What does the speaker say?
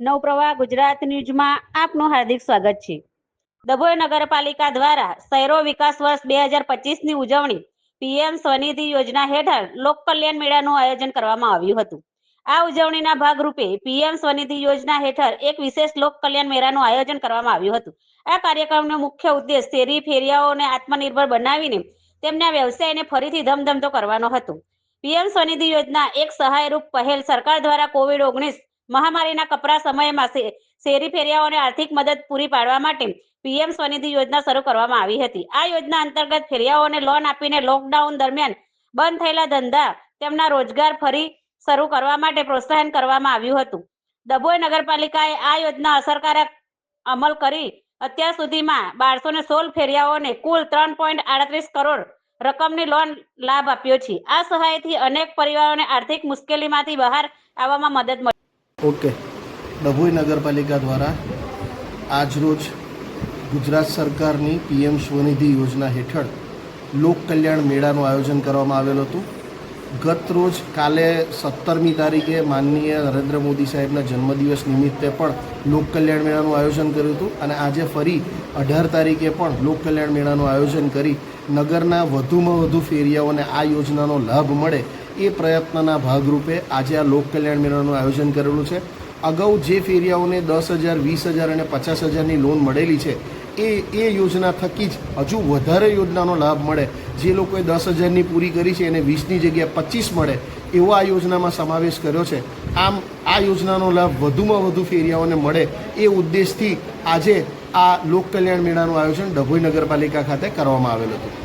નવપ્રવાહ ગુજરાત ન્યૂઝમાં આપનું હાર્દિક સ્વાગત છે. ડભોઈ નગરપાલિકા દ્વારા શહેરો વિકાસ વર્ષ બે હજાર પચીસની ઉજવણી પીએમ સ્વનિધિ યોજના હેઠળ લોક કલ્યાણ મેળાનું આયોજન કરવામાં આવ્યું હતું. આ ઉજવણીના ભાગરૂપે પીએમ સ્વનિધિ યોજના હેઠળ એક વિશેષ લોક કલ્યાણ મેળાનું આયોજન કરવામાં આવ્યું હતું. આ કાર્યક્રમનો મુખ્ય ઉદ્દેશ શેરી ફેરિયાઓને આત્મનિર્ભર બનાવીને તેમના વ્યવસાયને ફરીથી ધમધમતો કરવાનો હતો. પીએમ સ્વનિધિ યોજના એક સહાયરૂપ પહેલ સરકાર દ્વારા કોવિડ ઓગણીસ મહામારીના કપરા સમયમાં શેરી ફેરિયાઓને આર્થિક મદદ પૂરી પાડવા માટે પીએમ સ્વનિધિ યોજના શરૂ કરવામાં આવી હતી. આ યોજના અંતર્ગત ફેરિયાઓને લોન આપીને લોકડાઉન દરમિયાન બંધ થયેલા ધંધા તેમના રોજગાર ફરી શરૂ કરવા માટે પ્રોત્સાહન કરવામાં આવ્યું હતું. ડભોઈ નગરપાલિકાએ આ યોજના અસરકારક અમલ કરી. અત્યાર સુધીમાં બારસો ને સોળ ફેરિયાઓને કુલ ત્રણ પોઈન્ટ આડત્રીસ કરોડ રકમની લોન લાભ આપ્યો છે. આ સહાયથી અનેક પરિવારોને આર્થિક મુશ્કેલીમાંથી બહાર આવવામાં મદદ મળી ઓકે. ડભોઈ નગરપાલિકા દ્વારા આજરોજ ગુજરાત સરકારની પીએમ સ્વનિધિ યોજના હેઠળ લોક કલ્યાણ મેળાનું આયોજન કરવામાં આવેલું હતું. ગત રોજ કાલે સત્તરમી તારીખે માનનીય નરેન્દ્ર મોદી સાહેબના જન્મદિવસ નિમિત્તે પણ લોક કલ્યાણ મેળાનું આયોજન કર્યું હતું અને આજે ફરી અઢાર તારીખે પણ લોક કલ્યાણ મેળાનું આયોજન કરી નગરના વધુમાં વધુ ફેરિયાઓને આ યોજનાનો લાભ મળે એ પ્રયત્નના ભાગરૂપે આજે આ લોક કલ્યાણ મેળાનું આયોજન કરેલું છે. અગાઉ જે ફેરિયાઓને દસ હજાર, વીસ હજાર અને પચાસ હજારની લોન મળેલી છે, એ એ યોજના થકી જ હજુ વધારે યોજનાનો લાભ મળે. જે લોકોએ દસ હજારની પૂરી કરી છે એને વીસની જગ્યાએ પચીસ મળે, એવો આ યોજનામાં સમાવેશ કર્યો છે. આમ, આ યોજનાનો લાભ વધુમાં વધુ ફેરિયાઓને મળે એ ઉદ્દેશથી આજે આ લોક કલ્યાણ મેળાનું આયોજન ડભોઈ નગરપાલિકા ખાતે કરવામાં આવેલું હતું.